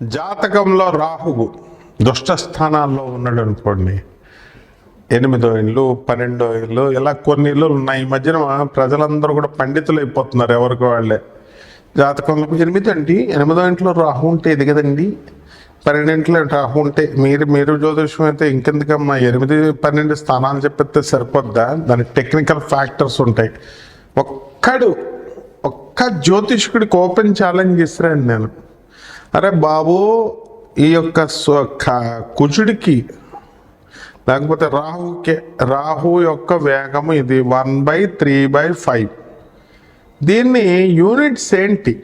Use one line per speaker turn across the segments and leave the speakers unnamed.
జాతకంలో రాహువు దుష్ట స్థానాల్లో ఉన్నాడు అనుకోండి. ఎనిమిదో ఇల్లు పన్నెండో ఇల్లు ఇలా కొన్ని ఇల్లు ఉన్నాయి. ఈ మధ్యన ప్రజలందరూ కూడా పండితులు అయిపోతున్నారు ఎవరికి వాళ్ళే. జాతకంలో ఎనిమిది అండి. ఎనిమిదో ఇంట్లో రాహు ఉంటే ఇది కదండి. పన్నెండింట్లో రాహు ఉంటే మీరు మీరు జ్యోతిషం అయితే ఇంకెందుకమ్మా? ఎనిమిది పన్నెండు స్థానాలు చెప్పితే సరిపోద్దా? దాని టెక్నికల్ ఫ్యాక్టర్స్ ఉంటాయి. ఒక్కడు ఒక్క జ్యోతిష్కుడికి ఓపెన్ ఛాలెంజ్ ఇస్తున్నాను నేను. అరే బాబు ఈ యొక్క స్వ- క- కుజుడికి లేకపోతే రాహుకి రాహు యొక్క వేగము ఇది one by three by five. దీన్ని యూనిట్స్ ఏంటి?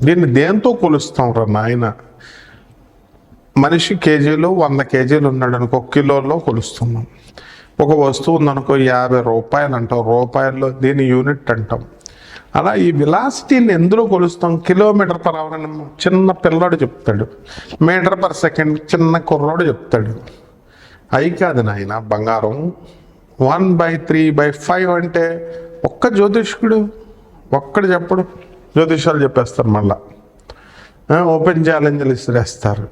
దీన్ని దేంతో కొలుస్తాం రా నాయన? మనిషి కేజీలు వంద కేజీలు ఉన్నాడు అనుకో కిలోలో కొలుస్తున్నాం. ఒక వస్తువు ఉందనుకో యాభై రూపాయలు అంటాం. రూపాయల్లో దీని యూనిట్ అంటాం. అలా ఈ విలాసిటీని ఎందులో కొలుస్తాం? కిలోమీటర్ పర్ అవర్ అని చిన్న పిల్లాడు చెప్తాడు. మీటర్ పర్ సెకండ్ చిన్న కుర్రాడు చెప్తాడు. అయి కాదు నాయన బంగారం. One by three by five అంటే ఒక్క జ్యోతిష్కుడు ఒక్కడు చెప్పడు. జ్యోతిషాలు చెప్పేస్తారు మళ్ళా. ఓపెన్ ఛాలెంజ్లు ఇసిరేస్తారు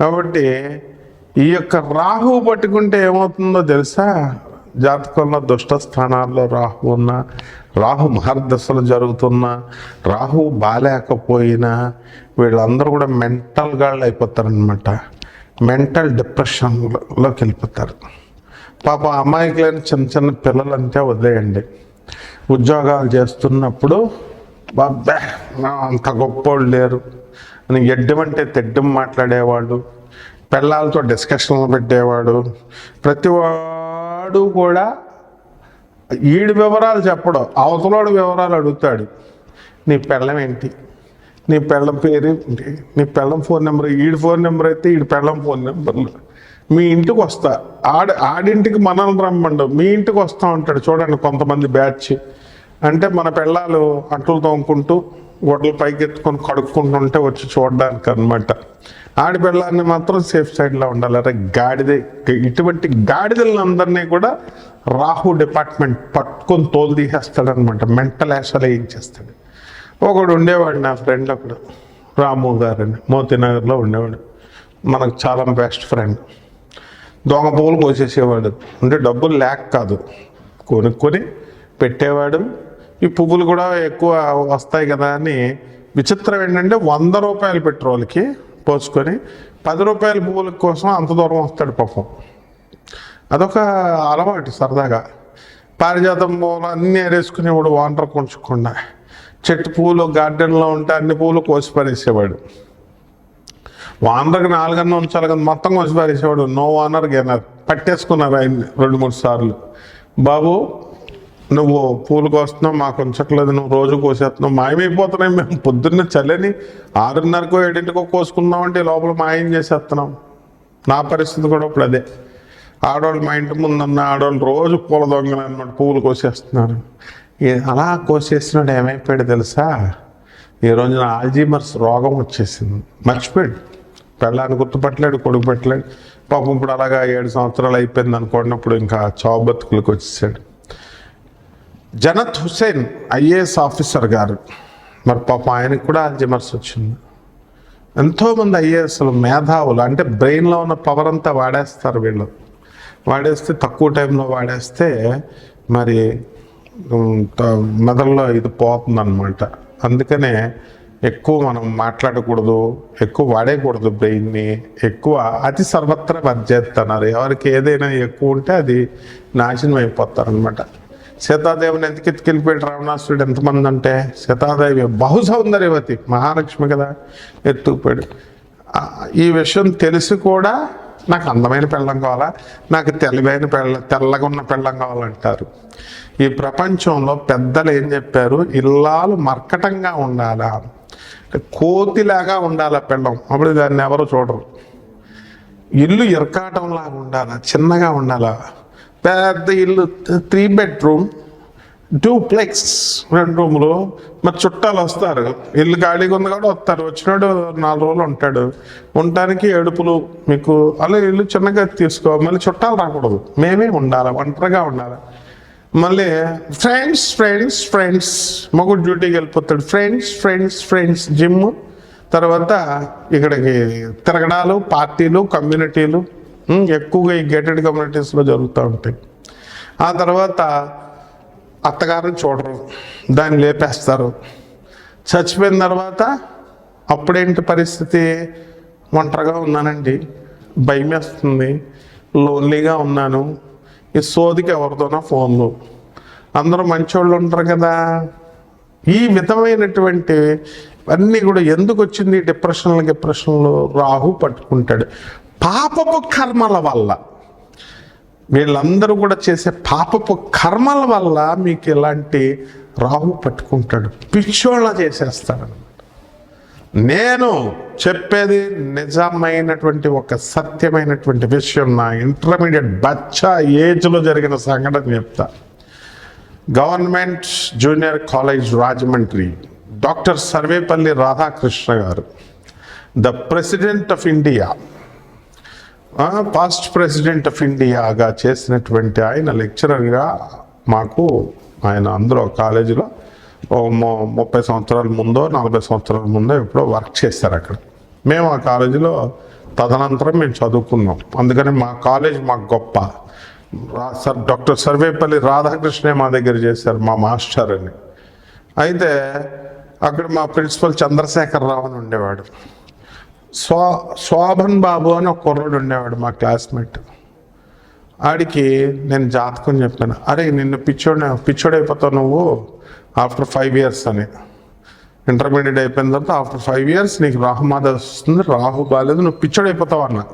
కాబట్టి ఈ యొక్క రాహు పట్టుకుంటే ఏమవుతుందో తెలుసా? జాతకంలో దుష్ట స్థానాల్లో రాహు ఉన్న రాహు మహర్దశలు జరుగుతున్నా రాహు బాలేకపోయినా వీళ్ళందరూ కూడా మెంటల్ గాళ్ళు అయిపోతారనమాట మెంటల్ డిప్రెషన్లోకి వెళ్ళిపోతారు. పాప అమాయకులైన చిన్న చిన్న పిల్లలంటే వదిలేయండి. ఉద్యోగాలు చేస్తున్నప్పుడు బాబ్బే అంత గొప్పోళ్ళు లేరు. అని ఎడ్డమంటే తెడ్డం మాట్లాడేవాడు పిల్లలతో డిస్కషన్లు పెట్టేవాడు ప్రతివాడు కూడా వీడి వివరాలు చెప్పడం అవతలోడు వివరాలు అడుగుతాడు. నీ పెళ్ళం ఏంటి? నీ పెళ్ళం పేరు ఏంటి? నీ పెళ్ళం ఫోన్ నెంబర్ ఈడి ఫోన్ నెంబర్ అయితే ఈడి పెళ్ళం ఫోన్ నెంబర్లు మీ ఇంటికి వస్తా. ఆడ ఆడింటికి మనల్ని రమ్మండు. మీ ఇంటికి వస్తా ఉంటాడు చూడండి కొంతమంది బ్యాచ్. అంటే మన పిల్లలు అంటులు తోముకుంటూ గొడ్డలు పైకెత్తుకొని కడుక్కుంటుంటే వచ్చి చూడడానికి అనమాట ఆడి మాత్రం సేఫ్ సైడ్లో ఉండాలి. అరే గాడిద ఇటువంటి గాడిదలందరినీ కూడా రాహు డిపార్ట్మెంట్ పట్టుకొని తోలు తీసేస్తాడనమాట మెంటల్ యాషలు ఏం చేస్తాడు? ఒకడు ఉండేవాడు నా ఫ్రెండ్ ఒకడు రాము గారని మోతీనగర్లో ఉండేవాడు. మనకు చాలా బెస్ట్ ఫ్రెండ్. దొంగ పువ్వులు కోసేసేవాడు. అంటే డబ్బులు లేక కాదు. కొనుక్కొని పెట్టేవాడు. ఈ పువ్వులు కూడా ఎక్కువ వస్తాయి కదా అని విచిత్రం ఏంటంటే వంద రూపాయలు పెట్రోల్కి పోసుకొని పది రూపాయల పువ్వుల కోసం అంత దూరం వస్తాడు పాపం. అదొక అలవాటు సరదాగా. పారిజాతం పువ్వులు అన్నీ ఏరేసుకునేవాడు వాంటర్ కొంచకుండా చెట్టు పువ్వులు గార్డెన్లో ఉంటే అన్ని పువ్వులు కోసి పారేసేవాడు. వానర్కి నాలుగన్న ఉంచాలి కదా మొత్తం కోసి పారేసేవాడు. నో వానర్ గెనర్. పట్టేసుకున్నారు ఆయన్ని రెండు మూడు సార్లు. బాబు నువ్వు పూలు కోస్తున్నావు మాకు ఉంచట్లేదు నువ్వు రోజు కోసేస్తున్నావు మాయమైపోతున్నాయి మేము. పొద్దున్న చల్లని ఆరున్నరకో ఏడింటికో కోసుకుందాం అంటే లోపల మాయం చేసేస్తున్నాం. నా పరిస్థితి కూడా ఇప్పుడు అదే. ఆడవాళ్ళు మా ఇంటి ముందున్న ఆడవాళ్ళు రోజు పూల దొంగలు అనమాట పువ్వులు కోసేస్తున్నారు. అలా కోసేసినాడు ఏమైపోయాడు తెలుసా? ఈ రోజున ఆల్జీమర్స్ రోగం వచ్చేసింది. మర్చిపోయాడు. పెళ్ళాన్ని గుర్తుపట్టలేడు కొడుకు పెట్టలేడు. పాపం ఇప్పుడు అలాగా ఏడు సంవత్సరాలు అయిపోయింది అనుకున్నప్పుడు ఇంకా చావు బతుకులకు వచ్చేసాడు. జనత్ హుసేన్ ఐఏఎస్ ఆఫీసర్ గారు. మరి పాపం ఆయనకు కూడా అల్జిమర్స్ వచ్చింది. ఎంతోమంది ఐఏఎస్లు మేధావులు అంటే బ్రెయిన్లో ఉన్న పవర్ అంతా వాడేస్తారు వీళ్ళు. వాడేస్తే తక్కువ టైంలో వాడేస్తే మరి మెదడులో ఇది పోతుందన్నమాట. అందుకనే ఎక్కువ మనం మాట్లాడకూడదు ఎక్కువ వాడేయకూడదు బ్రెయిన్ని ఎక్కువ అతి సర్వత్ర పనిచేస్తున్నారు ఎవరికి ఏదైనా ఎక్కువ ఉంటే అది నాశనం అయిపోతారనమాట సీతాదేవిని ఎందుకు ఎత్తుకెళ్ళిపోయాడు రావణాసురుడు ఎంతమంది అంటే సీతాదేవి బహు సౌందర్యవతి మహాలక్ష్మి కదా ఎత్తుకుపోయాడు. ఈ విషయం తెలిసి కూడా నాకు అందమైన పెళ్ళం కావాలా నాకు తెలివైన పెళ్ళ తెల్లగా ఉన్న పెళ్ళం కావాలంటారు. ఈ ప్రపంచంలో పెద్దలు ఏం చెప్పారు? ఇల్లాలు మర్కటంగా ఉండాలా? కోతిలాగా ఉండాలా పెళ్ళం? అప్పుడు దాన్ని ఎవరు చూడరు. ఇల్లు ఇరకాటంలాగా ఉండాలా? చిన్నగా ఉండాలా? పెద్ద ఇల్లు త్రీ బెడ్రూమ్ డూప్లెక్స్ రెండు రూములు మరి చుట్టాలు వస్తారు. ఇల్లు ఖాళీగా ఉంది కూడా వస్తారు. వచ్చినాడు నాలుగు రోజులు ఉంటాడు. ఉండటానికి ఏడుపులు మీకు అలా ఇల్లు చిన్నగా తీసుకో మళ్ళీ చుట్టాలు రాకూడదు. మేమే ఉండాలి ఒంటరిగా ఉండాలి. మళ్ళీ ఫ్రెండ్స్ ఫ్రెండ్స్ ఫ్రెండ్స్. మగుడు డ్యూటీకి వెళ్ళిపోతాడు. Friends friends friends. జిమ్ తర్వాత ఇక్కడికి తిరగడాలు పార్టీలు కమ్యూనిటీలు. ఎక్కువగా ఈ గేటెడ్ కమ్యూనిటీస్లో జరుగుతూ ఉంటాయి. ఆ తర్వాత అత్తగారిని చూడరు దాన్ని లేపేస్తారు. చచ్చిపోయిన తర్వాత అప్పుడేంటి పరిస్థితి? ఒంటరిగా ఉన్నానండి భయం వేస్తుంది లోన్లీగా ఉన్నాను. ఈ సోదికి ఎవరితోనో ఫోన్లు. అందరూ మంచోళ్ళు ఉంటారు కదా. ఈ విధమైనటువంటి అన్నీ కూడా ఎందుకు వచ్చింది? డిప్రెషన్లు డిప్రెషన్లు రాహు పట్టుకుంటాడు. పాపపు కర్మల వల్ల. వీళ్ళందరూ కూడా చేసే పాపపు కర్మల వల్ల మీకు ఇలాంటి రాహు పట్టుకుంటాడు. పిచ్చోళ్ళ చేసేస్తాడు. నేను చెప్పేది నిజమైనటువంటి ఒక సత్యమైనటువంటి విషయం నా ఇంటర్మీడియట్ బచ్చా ఏజ్లో జరిగిన సంఘటన చెప్తా. Government junior college Rajahmundry doctor Sarvepalli Radhakrishna గారు the president of India past president of ఇండియాగా చేసినటువంటి ఆయన లెక్చరర్గా మాకు ఆయన అందరూ కాలేజీలో ముప్పై సంవత్సరాల ముందో నలభై సంవత్సరాల ముందో ఎప్పుడో వర్క్ చేశారు అక్కడ. మేము ఆ కాలేజీలో తదనంతరం మేము చదువుకున్నాం. అందుకని మా కాలేజ్ మాకు గొప్ప. రా- సర్ డాక్టర్ సర్వేపల్లి రాధాకృష్ణే మా దగ్గర చేశారు మా మాస్టర్ అని. అయితే అక్కడ మా ప్రిన్సిపల్ చంద్రశేఖర్ రావు అని ఉండేవాడు. స్వా శోభన్ బాబు అని ఒక కుర్రాడు ఉండేవాడు మా క్లాస్మేట్. ఆడికి నేను జాతకం చెప్పాను. అరే నిన్ను పిచ్చోడి పిచ్చోడైపోతావు నువ్వు ఆఫ్టర్ ఫైవ్ ఇయర్స్ అని. ఇంటర్మీడియట్ అయిపోయిన తర్వాత ఆఫ్టర్ ఫైవ్ ఇయర్స్ నీకు రాహుమాద వస్తుంది రాహు బాగాలేదు నువ్వు పిచ్చోడైపోతావు అన్న.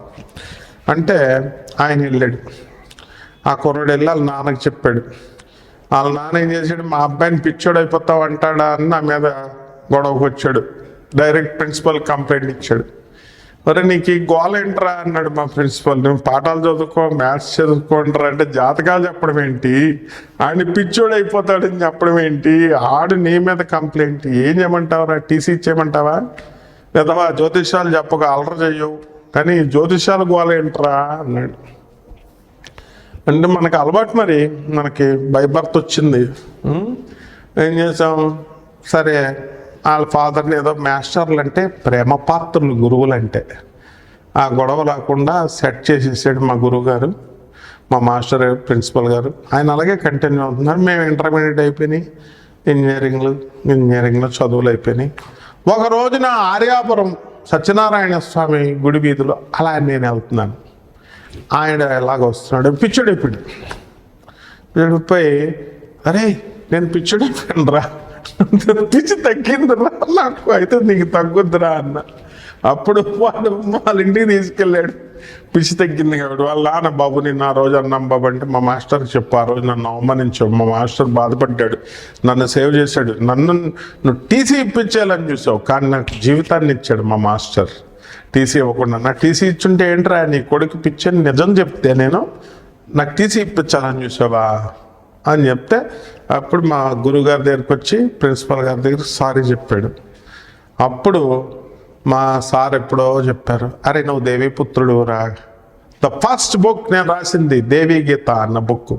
అంటే ఆయన వెళ్ళాడు. ఆ కుర్రాడు వెళ్ళి వాళ్ళ నాన్నకి చెప్పాడు. వాళ్ళ నాన్న ఏం చేశాడు మా అబ్బాయిని పిచ్చోడు అయిపోతావు అంటాడా? అని నా మీద గొడవకు వచ్చాడు డైరెక్ట్ ప్రిన్సిపల్ కంప్లైంట్ ఇచ్చాడు. మరి నీకు ఈ గోల ఏంట్రా అన్నాడు మా ప్రిన్సిపల్. నువ్వు పాఠాలు చదువుకో మ్యాథ్స్ చదువుకోండిరా అంటే జాతకాలు చెప్పడం ఏంటి? ఆయన పిచ్చోడు అయిపోతాడని చెప్పడం ఏంటి? ఆడు నీ మీద కంప్లైంట్. ఏం చేయమంటావురా? టీసీ ఇచ్చేయమంటావా? లేదా జ్యోతిష్యాలు చెప్పక అలర చెయ్యవు. కానీ జ్యోతిష్యాలు గోల ఏంట్రా అన్నాడు. అంటే మనకు అలవాటు మరి. మనకి బై బర్త్ వచ్చింది? ఏం చేసాం? సరే వాళ్ళ ఫాదర్ని ఏదో మాస్టర్లు అంటే ప్రేమ పాత్రలు గురువులు అంటే ఆ గొడవ లేకుండా సెట్ చేసేసాడు మా గురువు గారు మా మాస్టర్ ప్రిన్సిపల్ గారు. ఆయన అలాగే కంటిన్యూ అవుతున్నారు. మేము ఇంటర్మీడియట్ అయిపోయినాయి ఇంజనీరింగ్లు ఇంజనీరింగ్లో చదువులు అయిపోయినాయి. ఒక రోజున ఆర్యాపురం సత్యనారాయణ స్వామి గుడి వీధిలో అలా నేను వెళ్తున్నాను. ఆయన ఎలాగ వస్తున్నాడు పిచ్చుడైపోయాడు. పిచ్చుడిపోయి అరే నేను పిచ్చుడైపోయాను రా పిచ్చి తగ్గిందిరా నాకు అయితే నీకు తగ్గుద్దిరా అన్న. అప్పుడు వాడు వాళ్ళ ఇంటికి తీసుకెళ్ళాడు. పిచ్చి తగ్గింది కాబట్టి వాళ్ళ నాన్న బాబు నేను ఆ రోజు అన్నాం బాబు అంటే మా మాస్టర్ చెప్పు ఆ రోజు నన్ను అవమానించావు. మా మాస్టర్ బాధపడ్డాడు. నన్ను సేవ్ చేశాడు. నన్ను నువ్వు టీసీ ఇప్పించాలని చూసావు. కానీ నాకు జీవితాన్ని ఇచ్చాడు మా మాస్టర్. టీసీ ఇవ్వకుండా. నాకు టీసీ ఇచ్చుంటే ఏంట్రా నీ కొడుకు పిచ్చని నిజం చెప్తే నేను నాకు టీసీ ఇప్పించాలని చూసావా? అని చెప్తే అప్పుడు మా గురుగారి దగ్గరికి వచ్చి ప్రిన్సిపల్ గారి దగ్గర సారీ చెప్పాడు. అప్పుడు మా సార్ ఎప్పుడో చెప్పారు అరే నువ్వు దేవి పుత్రుడు రా. ద ఫస్ట్ బుక్ నేను రాసింది దేవి గీత అన్న బుక్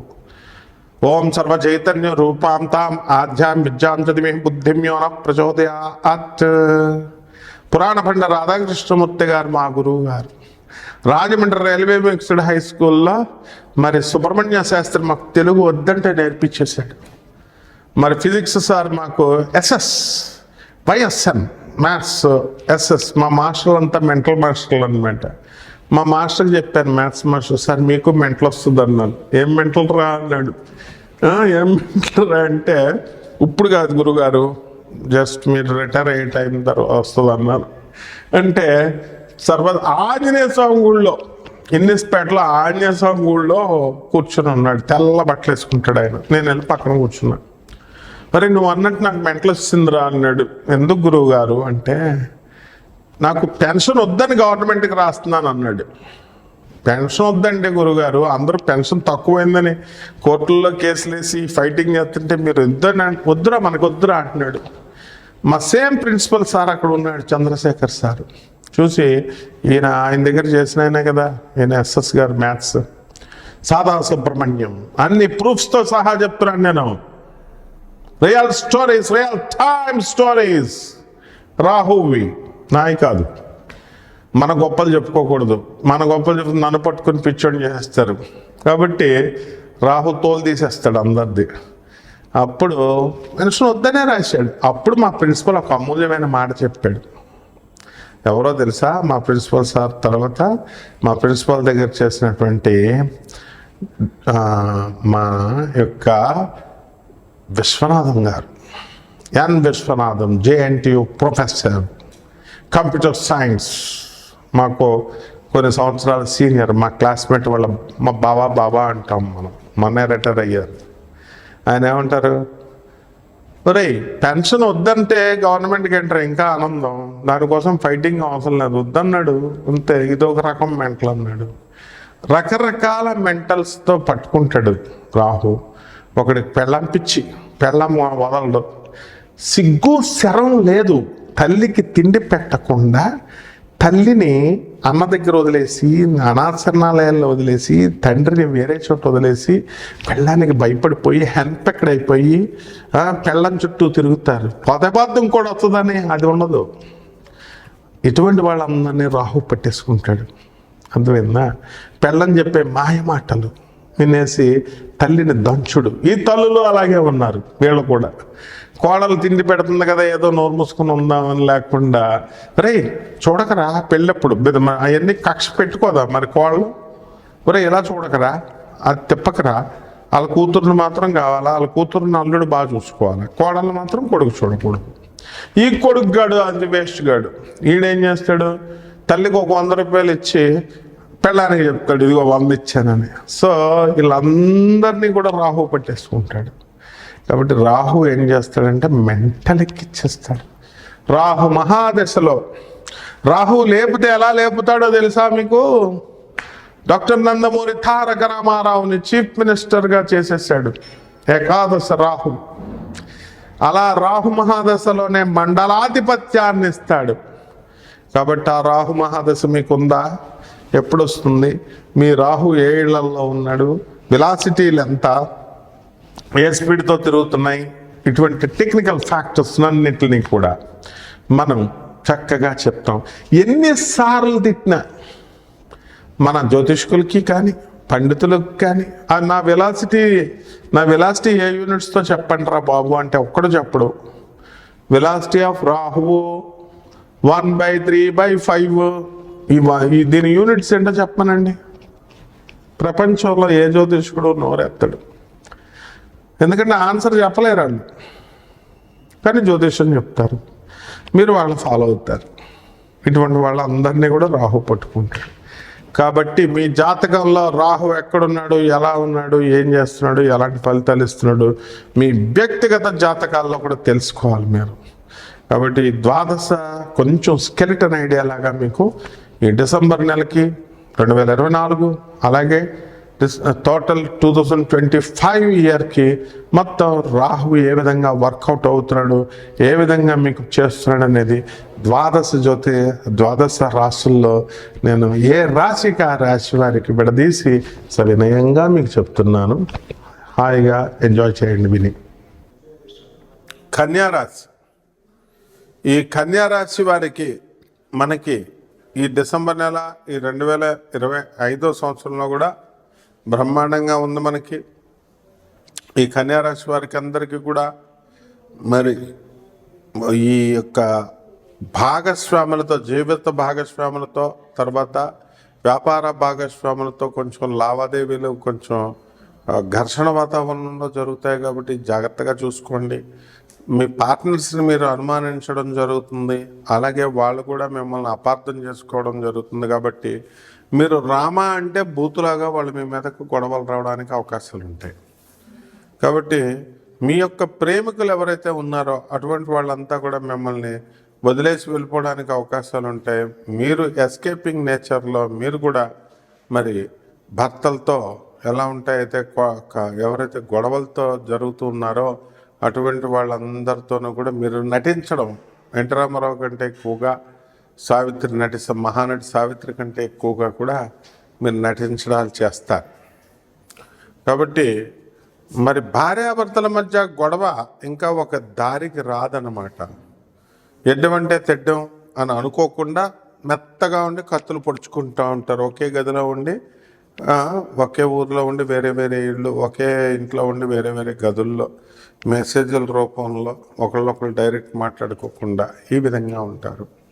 ఓం సర్వ చైతన్య రూపాం తాం ఆధ్యాం విద్యాం చదివి బుద్ధిం యోన ప్రచోదయాత్. పురాణ భండ రాధాకృష్ణమూర్తి గారు మా గురువు గారు. రాజమండ్రి రైల్వే మిక్స్డ్ హై స్కూల్లో మరి సుబ్రహ్మణ్య శాస్త్రి మాకు తెలుగు వద్దంటే నేర్పించేశాడు. మరి ఫిజిక్స్ సార్ మాకు S S Y S N maths S S మా మాస్టర్లు అంతా మెంటల్ మాస్టర్లు అనమాట మా మాస్టర్ చెప్పాను మ్యాథ్స్ మాస్టర్ సార్ మీకు మెంటల్ వస్తుంది అన్నాను ఏం మెంటల్ రా? అన్నాడు. ఏం మెంటల్ రా అంటే ఇప్పుడు కాదు గురుగారు జస్ట్ మీరు రిటైర్ అయ్యే టైం తర్వాత వస్తుంది అన్నాను అంటే సర్వ ఆంజనేయ స్వామి గుళ్ళో ఇన్నిస్పేటలో ఆంజనేయ స్వామి గుళ్ళో కూర్చొని ఉన్నాడు. తెల్ల బట్టలు వేసుకుంటాడు ఆయన. నేను వెళ్ళి పక్కన కూర్చున్నాను మరి నువ్వు అన్నట్టు నాకు మెంటల్ వచ్చిందిరా అన్నాడు. ఎందుకు గురువు గారు? అంటే నాకు పెన్షన్ వద్దని గవర్నమెంట్కి రాస్తున్నాను అన్నాడు. పెన్షన్ వద్దండి గురుగారు అందరూ పెన్షన్ తక్కువైందని కోర్టుల్లో కేసులు వేసి ఫైటింగ్ చేస్తుంటే మీరు వద్దని వద్దురా మనకు వద్దురా అంటున్నాడు. మా సేమ్ ప్రిన్సిపల్ సార్ అక్కడ ఉన్నాడు చంద్రశేఖర్ సార్. చూసి ఈయన ఆయన దగ్గర చేసిన ఆయనే కదా ఈయన ఎస్ఎస్ గారు మ్యాథ్స్. సాదా సుబ్రహ్మణ్యం. అన్ని ప్రూఫ్స్తో సహా చెప్తున్నాను నేను. Real stories real time stories రాహువి నాయి కాదు. మన గొప్పలు చెప్పుకోకూడదు. మన గొప్పలు చెప్తే నన్ను పట్టుకుని పిచ్చోని చేసేస్తారు. కాబట్టి రాహు తోలు తీసేస్తాడు అందరిది. అప్పుడు మనిషిని వద్దనే రాశాడు. అప్పుడు మా ప్రిన్సిపల్ ఒక అమూల్యమైన మాట చెప్పాడు. ఎవరో తెలుసా? మా ప్రిన్సిపల్ సార్ తర్వాత మా ప్రిన్సిపల్ దగ్గర చేసినటువంటి మా యొక్క విశ్వనాథం గారు. N Viswanatham JNTU professor computer science. మాకు కొన్ని సంవత్సరాల సీనియర్ మా క్లాస్మేట్ వాళ్ళ మా బాబా బాబా అంటాం మనం. మొన్నే రిటైర్ అయ్యారు. ఆయన ఏమంటారు? మరి పెన్షన్ వద్దంటే గవర్నమెంట్కి ఎంటర్ ఇంకా ఆనందం? దానికోసం ఫైటింగ్ అవసరం లేదు. వద్దన్నాడు. అంతే ఇది ఒక రకం మెంటల్ అన్నాడు. రకరకాల మెంటల్స్తో పట్టుకుంటాడు రాహు. ఒకడికి పెళ్ళం పిచ్చి పెళ్ళం వదలడు. సిగ్గు శరం లేదు. తల్లికి తిండి పెట్టకుండా తల్లిని అన్న దగ్గర వదిలేసి అనాశరణాలయాల్లో వదిలేసి తండ్రిని వేరే చోట వదిలేసి పెళ్ళానికి భయపడిపోయి హెన్పెక్డ్ అయిపోయి పెళ్ళం చుట్టూ తిరుగుతారు. పొదబార్థం కూడా వస్తుందని అది ఉండదు. ఇటువంటి వాళ్ళందరినీ రాహు పట్టేసుకుంటాడు. అర్థమైందా? పెళ్ళని చెప్పే మాయ మాటలు వినేసి తల్లిని దంచుడు. ఈ తల్లులు అలాగే ఉన్నారు వీళ్ళు కూడా. కోడలు తిండి పెడుతుంది కదా ఏదో నోరు మూసుకుని ఉందామని లేకుండా. రే చూడకరా పెళ్ళప్పుడు. అవన్నీ కక్ష పెట్టుకోదా మరి కోడలు? ఒరే ఇలా చూడకరా? అది తిప్పకరా. వాళ్ళ కూతుర్ని మాత్రం కావాలా? వాళ్ళ కూతురుని అల్లుడు బాగా చూసుకోవాలి? కోడలు మాత్రం కొడుకు చూడకూడదు. ఈ కొడుకు గాడు అది వేస్ట్ గాడు ఈడేం చేస్తాడు? తల్లికి ఒక వంద రూపాయలు ఇచ్చి పెళ్ళానికి చెప్తాడు ఇదిగో వంద ఇచ్చానని. సో వీళ్ళందరినీ కూడా రాహు పట్టేసుకుంటాడు. కాబట్టి రాహు ఏం చేస్తాడంటే మెంటల్ ఎక్కిచ్చేస్తాడు. రాహు మహాదశలో. రాహు లేపితే ఎలా లేపుతాడో తెలుసా మీకు? డాక్టర్ నందమూరి తారక రామారావుని చీఫ్ మినిస్టర్గా చేసేసాడు. ఏకాదశ రాహు. అలా రాహు మహాదశలోనే మండలాధిపత్యాన్ని ఇస్తాడు. కాబట్టి ఆ రాహు మహాదశ మీకుందా? ఎప్పుడొస్తుంది? మీ రాహు ఏ ఇళ్ళలో ఉన్నాడు? విలాసిటీలు ఎంత ఏ స్పీడ్తో తిరుగుతున్నాయి? ఇటువంటి టెక్నికల్ ఫ్యాక్టర్స్ అన్నింటినీ కూడా మనం చక్కగా చెప్తాం. ఎన్నిసార్లు తిట్టినా మన జ్యోతిష్కులకి కానీ పండితులకు కానీ ఆ నా వెలాసిటీ నా వెలాసిటీ ఏ యూనిట్స్తో చెప్పండి రా బాబు అంటే ఒక్కడు చెప్పడు. వెలాసిటీ ఆఫ్ రాహువు one by three by five ఈ దీని యూనిట్స్ ఏంటో చెప్పనండి. ప్రపంచంలో ఏ జ్యోతిష్కుడు నోరెత్తడు. ఎందుకంటే ఆన్సర్ చెప్పలేరు వాళ్ళు. కానీ జ్యోతిష్యం చెప్తారు. మీరు వాళ్ళని ఫాలో అవుతారు. ఇటువంటి వాళ్ళందరినీ కూడా రాహు పట్టుకుంటారు కాబట్టి మీ జాతకంలో రాహు ఎక్కడున్నాడు ఎలా ఉన్నాడు ఏం చేస్తున్నాడు ఎలాంటి ఫలితాలు ఇస్తున్నాడు మీ వ్యక్తిగత జాతకాల్లో కూడా తెలుసుకోవాలి మీరు. కాబట్టి ద్వాదశ కొంచెం స్కెలిటన్ ఐడియా లాగా మీకు ఈ డిసెంబర్ నెలకి రెండు వేల ఇరవై నాలుగు అలాగే total two thousand twenty five ఇయర్కి మొత్తం రాహు ఏ విధంగా వర్కౌట్ అవుతున్నాడు ఏ విధంగా మీకు చేస్తున్నాడు అనేది ద్వాదశ జ్యోతి ద్వాదశ రాశుల్లో నేను ఏ రాశికి ఆ రాశి వారికి విడదీసి సవినయంగా మీకు చెప్తున్నాను. హాయిగా ఎంజాయ్ చేయండి విని. కన్యారాశి ఈ కన్యారాశి వారికి మనకి ఈ డిసెంబర్ నెల ఈ రెండు వేల ఇరవై ఐదో సంవత్సరంలో కూడా బ్రహ్మాండంగా ఉంది మనకి. ఈ కన్యారాశి వారికి అందరికీ కూడా మరి ఈ యొక్క భాగస్వాములతో జీవిత భాగస్వాములతో తర్వాత వ్యాపార భాగస్వాములతో కొంచెం లావాదేవీలు కొంచెం ఘర్షణ వాతావరణంలో జరుగుతాయి కాబట్టి జాగ్రత్తగా చూసుకోండి. మీ పార్ట్నర్స్ని మీరు అనుమానించడం జరుగుతుంది. అలాగే వాళ్ళు కూడా మిమ్మల్ని అపార్థం చేసుకోవడం జరుగుతుంది కాబట్టి మీరు రామా అంటే బూతులాగా వాళ్ళు మీ మీదకు గొడవలు రావడానికి అవకాశాలు ఉంటాయి. కాబట్టి మీ యొక్క ప్రేమికులు ఎవరైతే ఉన్నారో అటువంటి వాళ్ళంతా కూడా మిమ్మల్ని వదిలేసి వెళ్ళిపోవడానికి అవకాశాలు ఉంటాయి. మీరు ఎస్కేపింగ్ నేచర్లో మీరు కూడా మరి భర్తలతో ఎలా ఉంటాయైతే ఎవరైతే గొడవలతో జరుగుతూ ఉన్నారో అటువంటి వాళ్ళందరితోనూ కూడా మీరు నటించడం. వెంకటరామారావు కంటే ఎక్కువగా సావిత్రి నటిస్త మహానటి సావిత్రి కంటే ఎక్కువగా కూడా మీరు నటించడాలు చేస్తారు. కాబట్టి మరి భార్యాభర్తల మధ్య గొడవ ఇంకా ఒక దారికి రాదనమాట ఎడ్డమంటే తెడ్డం అని అనుకోకుండా మెత్తగా ఉండి కత్తులు పొడుచుకుంటూ ఉంటారు. ఒకే గదిలో ఉండి ఒకే ఊర్లో ఉండి వేరే వేరే ఇళ్ళు ఒకే ఇంట్లో ఉండి వేరే వేరే గదుల్లో మెసేజ్ల రూపంలో ఒకళ్ళొకళ్ళు డైరెక్ట్ మాట్లాడుకోకుండా ఈ విధంగా ఉంటారు.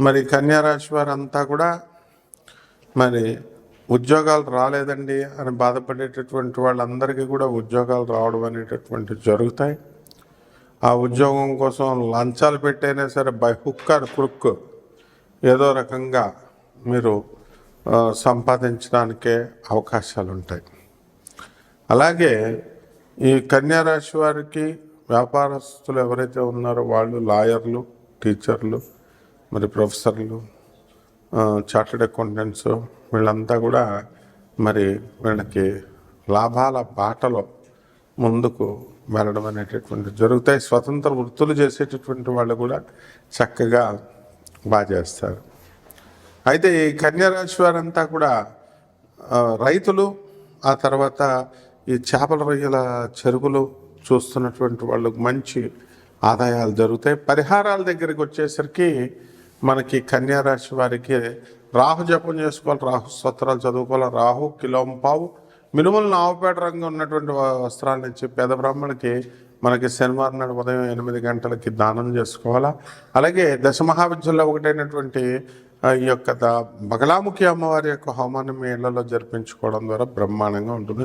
మరి కన్యారాశి వారంతా కూడా మరి ఉద్యోగాలు రాలేదండి అని బాధపడేటటువంటి వాళ్ళందరికీ కూడా ఉద్యోగాలు రావడం అనేటటువంటి జరుగుతాయి. ఆ ఉద్యోగం కోసం లంచాలు పెట్టైనా సరే బై హుక్ ఆర్ క్రుక్ ఏదో రకంగా మీరు సంపాదించడానికే అవకాశాలు ఉంటాయి అలాగే ఈ కన్యారాశి వారికి వ్యాపారస్తులు ఎవరైతే ఉన్నారో వాళ్ళు లాయర్లు టీచర్లు మరి ప్రొఫెసర్లు చార్టెడ్ అకౌంటెంట్స్ వీళ్ళంతా కూడా మరి వీళ్ళకి లాభాల బాటలో ముందుకు వెళ్ళడం అనేటటువంటి జరుగుతాయి. స్వతంత్ర వృత్తులు చేసేటటువంటి వాళ్ళు కూడా చక్కగా బాగా చేస్తారు. అయితే ఈ కన్యారాశి వారంతా కూడా రైతులు ఆ తర్వాత ఈ చేపల రొయ్యల చెరువులు చూస్తున్నటువంటి వాళ్ళకు మంచి ఆదాయాలు జరుగుతాయి. పరిహారాల దగ్గరికి వచ్చేసరికి మనకి కన్యా రాశి వారికి రాహు జపం చేసుకోవాలి రాహు స్తోత్రాలు చదువుకోవాలి రాహు కిలోంపావు మినుములు నావపేట రంగు ఉన్నటువంటి వస్త్రాలు వస్త్రాల నుంచి పేద బ్రాహ్మణులకి మనకి శనివారం నాడు ఉదయం ఎనిమిది గంటలకి దానం చేసుకోవాలా? అలాగే దశ మహావిద్యలో ఒకటైనటువంటి ఈ యొక్క బగలాముఖి అమ్మవారి యొక్క హోమాన్ని మీ ఇళ్ళలో జరిపించుకోవడం ద్వారా బ్రహ్మాండంగా ఉంటుంది.